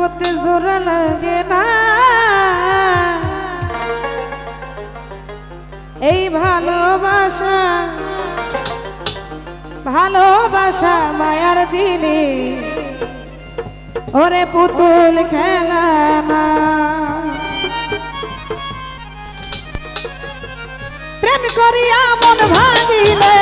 হতে জোরা লাগে না। এই ভালোবাসা ভালোবাসা মায়ার জিনি। ওরে পুতুল খেলা না। প্রেম করিয়া মন ভাঙিলে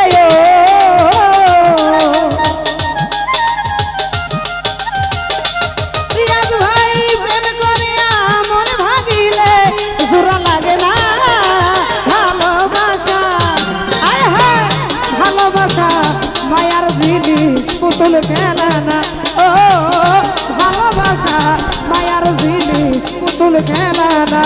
Kulu Kamala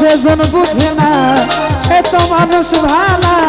যেজন বুঝে না সে তো মানুষ ভালা।